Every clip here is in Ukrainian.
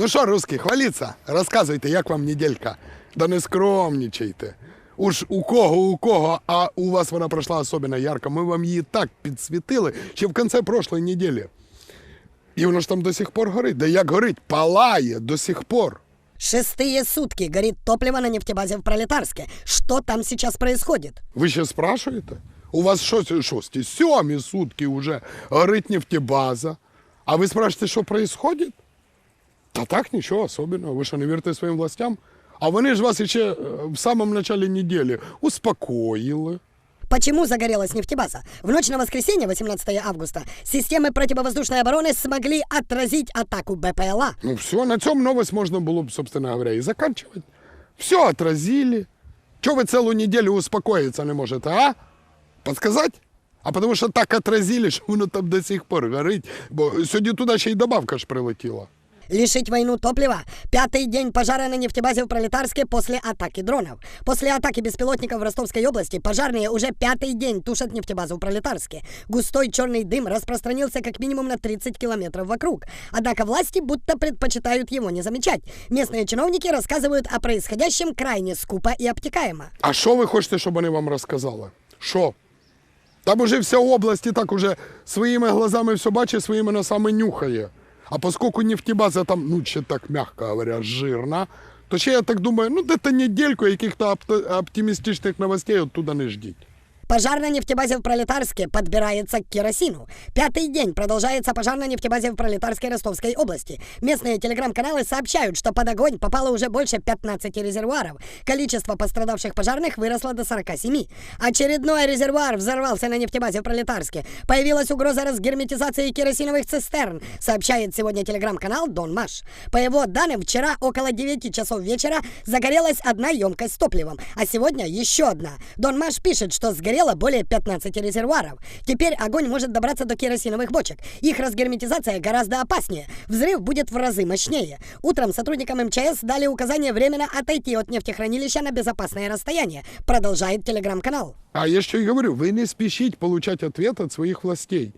Ну що, русські, хваліться, розказуйте, як вам неделька. Да не скромнічайте. Уж у кого, у кого, а у вас вона пройшла особливо ярко. Ми вам її так підсвітили, ще в кінці прошлої неділі. І воно ж там до сих пор горить. Да як горить, палає до сих пор. Шестые сутки горит топливо на нефтебазе в Пролетарске. Что там сейчас происходит? Ви ще спрашуєте? У вас що, шості, сьомі сутки вже горить нефтебаза. А ви спрашуєте, що відбувається? Та так, нічого особенного. Ви що, не вірите своїм властям? А вони ж вас ще е, в самому началі неділі успокоїли. Почему загорелась нефтебаза? В ночь на воскресенье, 18 августа, системы противовоздушной обороны смогли отразить атаку БПЛА. Ну все, на цьому новость можна було б, собственно говоря, і заканчивать. Все отразили. Чого ви цілу неділю успокоїтися не можете, а? Подсказать? А потому що так отразили, що воно там до сих пор горить. Бо сьогодні туди ще й добавка ж прилетіла. Лишить войну топлива. Пятый день пожара на нефтебазе в Пролетарске после атаки дронов. После атаки беспилотников в Ростовской области пожарные уже пятый день тушат нефтебазу в Пролетарске. Густой черный дым распространился как минимум на 30 километров вокруг. Однако власти будто предпочитают его не замечать. Местные чиновники рассказывают о происходящем крайне скупо и обтекаемо. А що ви хочете, щоб вони вам розказали? Що? Там уже вся область і так уже своїми глазами все бачить, своїми носами нюхає. А поскольку нефтебаза там, ну, ще так, мягко говоря, жирна, то ще я так думаю, ну, де-то недельку яких-то опт- оптимістичних новостей оттуда не ждіть. Пожар на нефтебазе в Пролетарске подбирается к керосину. Пятый день продолжается пожар на нефтебазе в Пролетарской Ростовской области. Местные телеграм-каналы сообщают, что под огонь попало уже больше 15 резервуаров. Количество пострадавших пожарных выросло до 47. Очередной резервуар взорвался на нефтебазе в Пролетарске. Появилась угроза разгерметизации керосиновых цистерн, сообщает сегодня телеграм-канал Дон Маш. По его данным, вчера около 9 часов вечера загорелась одна емкость с топливом, а сегодня еще одна. Дон Маш пишет, что сгорело более 15 резервуаров. Теперь огонь может добраться до керосиновых бочек. Их разгерметизация гораздо опаснее. Взрыв будет в разы мощнее. Утром сотрудникам МЧС дали указание временно отойти от нефтехранилища на безопасное расстояние, продолжает телеграм-канал. А я ще й говорю, ви не спішіть получати ответ від своїх властей.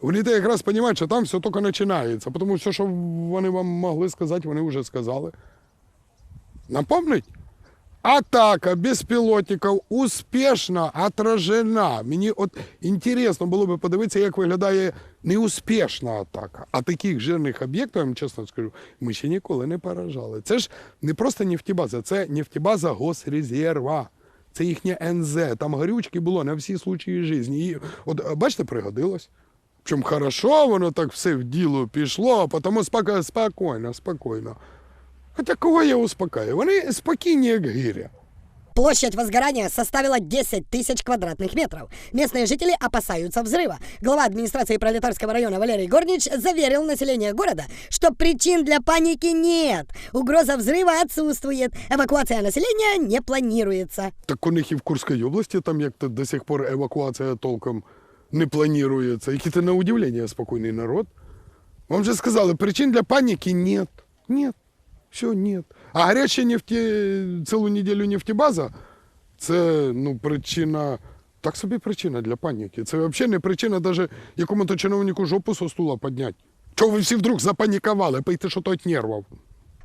Вони то якраз розуміють, що там все тільки починається, тому все, що вони вам могли сказати, вони вже сказали. Напомнить? Атака безпілотників успішно отражена. Мені от інтересно було б подивитися, як виглядає неуспішна атака. А таких жирних об'єктів, я вам чесно скажу, ми ще ніколи не поражали. Це ж не просто нефтебаза, це нефтебаза Госрезерва. Це їхнє НЗ. Там горючки було на всі случаї життя. І от е, бачите, пригодилось. Причому хорошо, воно так все в діло пішло, а тому спока- спокійно, спокійно. Хоча кого я успокаю? Вони спокійні, як гиря. Площадь возгорания составила 10 тысяч квадратных метров. Местные жители опасаются взрыва. Глава администрации Пролетарского района Валерий Горнич заверил население города, что причин для паники нет. Угроза взрыва отсутствует. Эвакуация населения не планируется. Так у них і в Курській області там як-то до сих пор евакуація толком не планується. Який то на удивлення спокійний народ. Вам же сказали, причин для паніки нет. Нет. Все, нет. А гаряча нефті, цілу неділю нефтебаза це ну, причина. Так собі причина для паніки. Це взагалі не причина навіть якому-то чиновнику жопу со стула підняти. Чого ви всі вдруг запанікували, пийте, що то від нервів.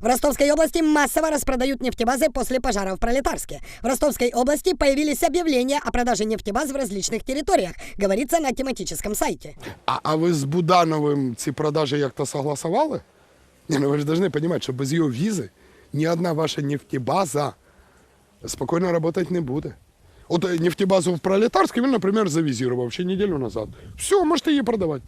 В Ростовской области массово распродают нефтебазы после пожара в Пролетарске. В Ростовской области появились объявления о продаже нефтебаз в различных территориях, говорится на тематическом сайте. А, а ви з Будановим ці продажі як-то согласували? Ні, ну ви ж повинні розуміти, що без його візи ні одна ваша нефтебаза спокійно працювати не буде. От е, нефтебазу в Пролетарській він, наприклад, завізував ще неділю назад. Все, можете її продавати.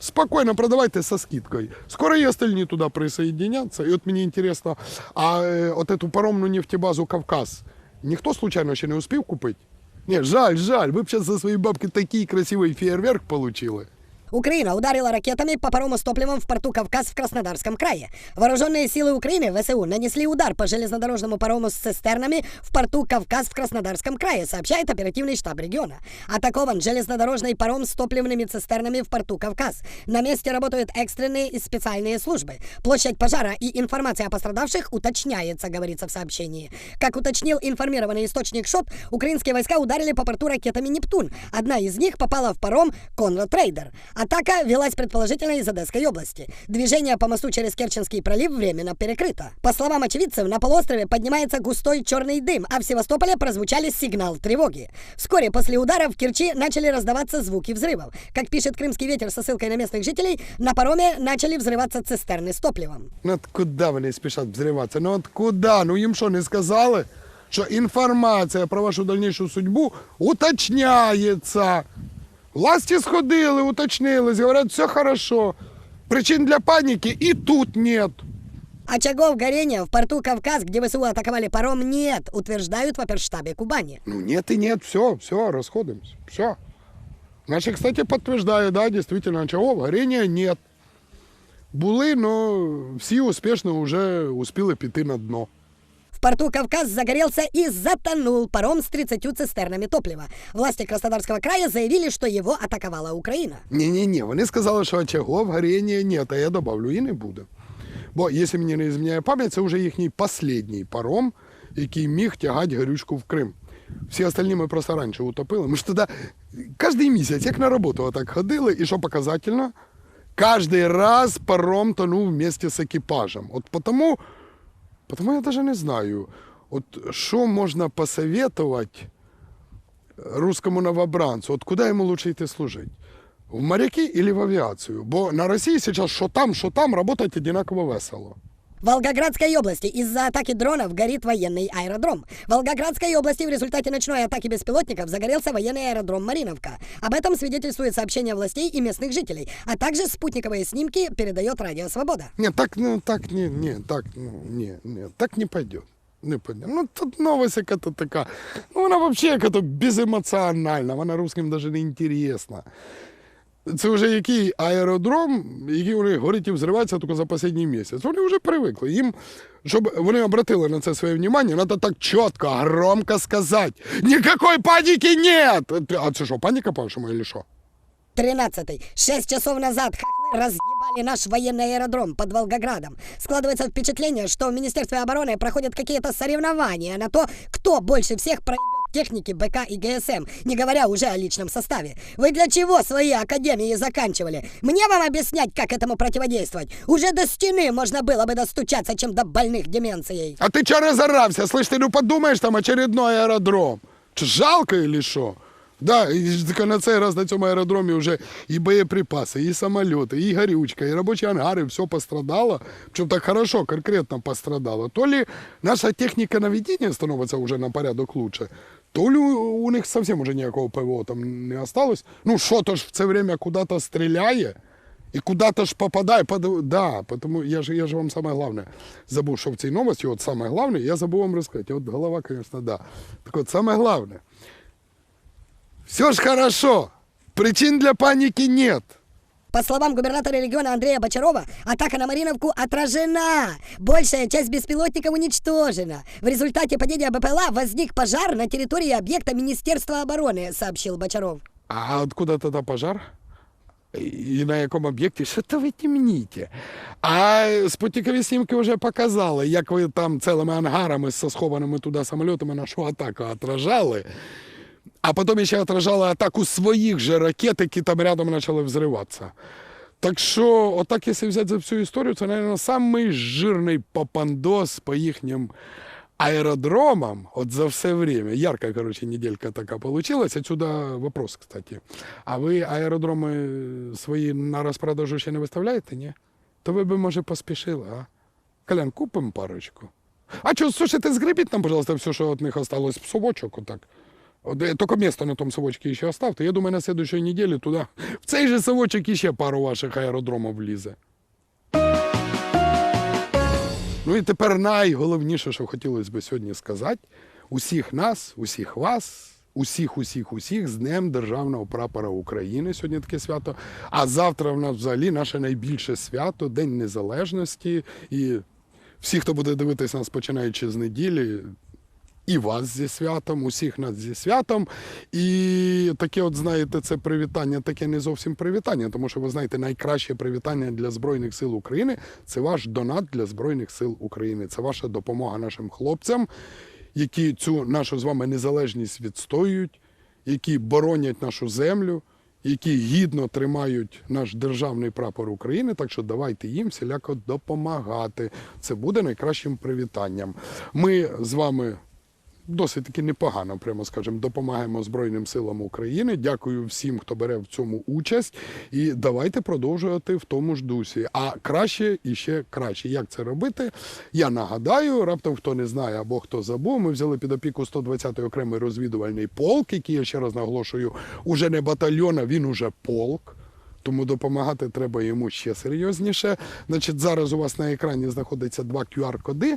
Спокійно продавайте со скидкою. Скоро і остальні туди присоединяться. І от мені інтересно, а от эту паромну нефтебазу Кавказ ніхто случайно ще не успів купити? Ні, жаль, жаль, ви б зараз за свої бабки такий красивий фейерверк получили. Украина ударила ракетами по парому с топливом в порту Кавказ в Краснодарском крае. Вооруженные силы Украины, ВСУ, нанесли удар по железнодорожному парому с цистернами в порту Кавказ в Краснодарском крае, сообщает оперативный штаб региона. Атакован железнодорожный паром с топливными цистернами в порту Кавказ. На месте работают экстренные и специальные службы. Площадь пожара и информация о пострадавших уточняется, говорится в сообщении. Как уточнил информированный источник ШОТ, украинские войска ударили по порту ракетами «Нептун». Одна из них попала в паром «Конрад Рейдер». Атака велась предположительно из Одесской области. Движение по мосту через Керченский пролив временно перекрыто. По словам очевидцев, на полуострове поднимается густой черный дым, а в Севастополе прозвучали сигнал тревоги. Вскоре после удара в Керчи начали раздаваться звуки взрывов. Как пишет «Крымский ветер» со ссылкой на местных жителей, на пароме начали взрываться цистерны с топливом. Ну от куди вони спішать взриватися? Ну от куди? Ну їм що не сказали? Що інформація про вашу дальнішу судьбу уточняється. Власті сходили, уточнились, говорять, все хорошо. Причин для паніки і тут нет. Очагов горения в порту Кавказ, где ВСУ атаковали паром, нет, утверждают в оперштабе Кубани. Ну нет и нет, все, все, расходимся, все. Значит, кстати, подтверждаю, да, действительно, чего, горения нет. Були, но всі успішно вже успіли піти на дно. В порту Кавказ загорелся и затонул паром с 30 цистернами топлива. Власти Краснодарского края заявили, что его атаковала Украина. Ні-ні-ні, вони сказали, що очагов горіння нет, а я добавлю, і не буде. Бо, якщо мені не зміняє пам'ять, це вже їхній останній паром, який міг тягати горючку в Крим. Всі остальні ми просто раніше утопили. Ми ж тоді кожен місяць, як на роботу, отак ходили, і що показательно, кожен раз паром тонув вместе з екіпажем. От потому, Потому я навіть не знаю, от що можна посоветувати русскому новобранцу, от куди йому краще йти служити? В моряки или в авіацію? Бо на Росії зараз що там, що там, працювати однаково весело. Волгоградской области из-за атаки дронов горит военный аэродром. В Волгоградской области в результате ночной атаки беспилотников загорелся военный аэродром Мариновка. Об этом свидетельствует сообщение властей и местных жителей, а также спутниковые снимки передает Радио Свобода. Нет, так, ну, так, не, не, так, ну, не, не, так не пойдет. Не пойдет. Ну, тут новость яка-то така. Ну, вона вообще яка-то беземоціональна, вона русским даже не інтересна. Це вже який аеродром, який у них горить і взривається тільки за останній місяць. Вони вже привикли. Їм, щоб вони обратили на це своє внимание, треба так чітко, громко сказати. Никакой паніки нет! А це що, паніка, по-вашому, или що? 13. Шесть часов назад хохлы разъебали наш военный аэродром под Волгоградом. Складывается впечатление, что в Министерстве обороны проходят какие-то соревнования на то, кто больше всех проебет техники БК и ГСМ, не говоря уже о личном составе. Вы для чего свои академии заканчивали? Мне вам объяснять, как этому противодействовать? Уже до стены можно было бы достучаться, чем до больных деменцией. А ты чё разорався? Слышь, ты ну подумаешь, там очередной аэродром. Че, жалко или що? Да, і ж тільки на цей раз на цьому аеродромі вже і боєприпаси, і самоліти, і горючка, і робочі ангари, все пострадало. Причому так хорошо, конкретно пострадало. То ли наша техніка наведення становиться вже на порядок лучше, то ли у них зовсім уже ніякого ПВО там не осталось. Ну, що то ж в це время куди-то стріляє, і куди-то ж попадає. Под... Да, потому я же, я же вам самое главное забув, що в цій новості, от самое главное, я забув вам розказати. От голова, конечно, да. Так от, самое главное. Все ж хорошо. Причин для паники нет. По словам губернатора региона Андрея Бочарова, атака на Мариновку отражена. Большая часть беспилотников уничтожена. В результате падения БПЛА возник пожар на территории объекта Министерства обороны, сообщил Бочаров. А откуда тогда пожар? І на якому об'єкті? Що то ви темніте? А спутникові знімки вже показали, як ви там цілими ангарами з схованими туди самолітами нашу атаку отражали. А потім ще отражали атаку своїх же ракет, які там рядом почали взриватися. Так що, отак, якщо взяти за всю історію, це, мабуть, самий жирний попандос по їхнім аэродромам, от за все время, яркая, короче, неделька такая получилась. Отсюда вопрос, кстати. А ви аеродроми свої на розпродажу ще не виставляєте, ні? То ви би, може, поспішили, а? Колян, купимо парочку. А що, слушайте, згребіть нам, пожалуйста, все, що від них осталось в отак. От, е, Тільки місто на тому совочці ще оставте. Я думаю, на следующей неділі туди, в цей же совочок іще пару ваших аеродромів влізе. Ну і тепер найголовніше, що хотілося б сьогодні сказати, усіх нас, усіх вас, усіх, усіх, усіх з Днем Державного прапора України. Сьогодні таке свято. А завтра в нас взагалі наше найбільше свято, День Незалежності. І всі, хто буде дивитись нас, починаючи з неділі, і вас зі святом, усіх нас зі святом. І таке, от знаєте, це привітання, таке не зовсім привітання, тому що ви знаєте, найкраще привітання для Збройних сил України це ваш донат для Збройних сил України. Це ваша допомога нашим хлопцям, які цю нашу з вами незалежність відстоюють, які боронять нашу землю, які гідно тримають наш державний прапор України. Так що давайте їм всіляко допомагати. Це буде найкращим привітанням. Ми з вами досить таки непогано, прямо скажемо, допомагаємо Збройним силам України. Дякую всім, хто бере в цьому участь. І давайте продовжувати в тому ж дусі. А краще і ще краще. Як це робити? Я нагадаю, раптом хто не знає або хто забув, ми взяли під опіку 120-й окремий розвідувальний полк, який я ще раз наголошую, уже не батальйон, а він уже полк. Тому допомагати треба йому ще серйозніше. Значить, зараз у вас на екрані знаходиться два QR-коди.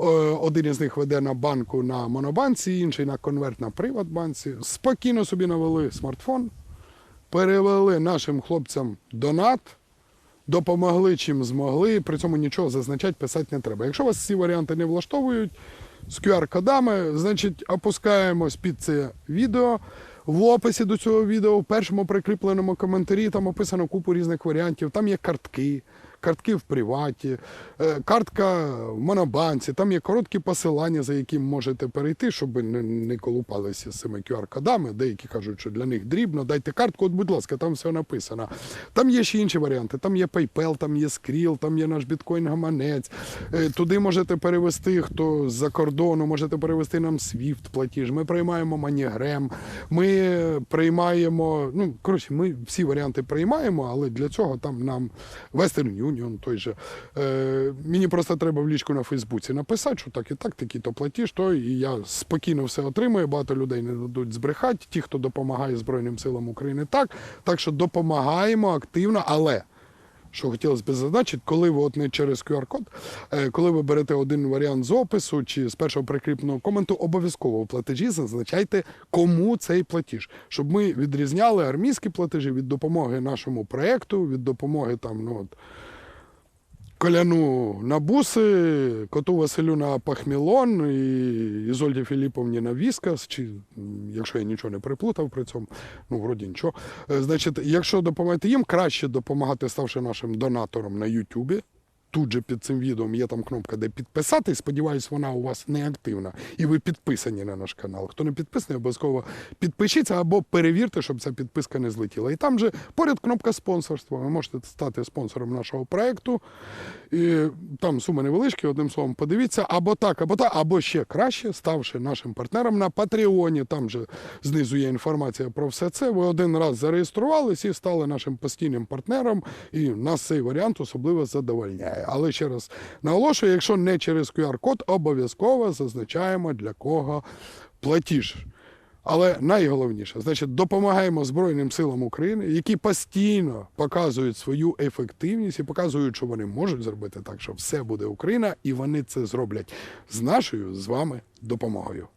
Е, Один із них веде на банку на монобанці, інший на конверт на Приватбанці. Спокійно собі навели смартфон, перевели нашим хлопцям донат, допомогли чим змогли. При цьому нічого зазначати, писати не треба. Якщо вас ці варіанти не влаштовують з QR-кодами, значить опускаємось під це відео. В описі до цього відео, в першому прикріпленому коментарі, там описано купу різних варіантів. Там є картки, картки в приваті, е, картка в монобанці, там є короткі посилання, за яким можете перейти, щоб не, колупалися з цими QR-кодами. Деякі кажуть, що для них дрібно. Дайте картку, от, будь ласка, там все написано. Там є ще інші варіанти. Там є PayPal, там є Skrill, там є наш біткоін-гаманець. Е, Туди можете перевести, хто з-за кордону, можете перевести нам SWIFT платіж. Ми приймаємо MoneyGram, ми приймаємо, ну, коротше, ми всі варіанти приймаємо, але для цього там нам Western Union той же. Е, мені просто треба в лічку на Фейсбуці написати, що так і так, такий то платіж, то і я спокійно все отримую. Багато людей не дадуть збрехати. Ті, хто допомагає Збройним силам України, так. Так що допомагаємо активно, але. Що хотілося б зазначити, коли ви от не через QR-код, е, коли ви берете один варіант з опису чи з першого прикріпленого коменту, обов'язково у платежі зазначайте, кому цей платіж, щоб ми відрізняли армійські платежі від допомоги нашому проєкту, від допомоги там, ну от. Коляну на буси, коту Василю на пахмілон і Ізольді Філіповні на віскас, чи якщо я нічого не приплутав при цьому, ну вроді нічого. Е, Значить, якщо допомагати їм, краще допомагати, ставши нашим донатором на Ютубі. Тут же під цим відео є там кнопка, де підписатись. Сподіваюсь, вона у вас не активна. І ви підписані на наш канал. Хто не підписаний, обов'язково підпишіться або перевірте, щоб ця підписка не злетіла. І там же поряд кнопка спонсорства. Ви можете стати спонсором нашого проекту. І там суми невеличкі, одним словом, подивіться, або так, або так, або ще краще, ставши нашим партнером на Патреоні. Там же знизу є інформація про все це. Ви один раз зареєструвались і стали нашим постійним партнером. І нас цей варіант особливо задовольняє. Але ще раз наголошую, якщо не через QR-код, обов'язково зазначаємо для кого платіж. Але найголовніше, значить, допомагаємо Збройним силам України, які постійно показують свою ефективність і показують, що вони можуть зробити так, що все буде Україна, і вони це зроблять з нашою з вами допомогою.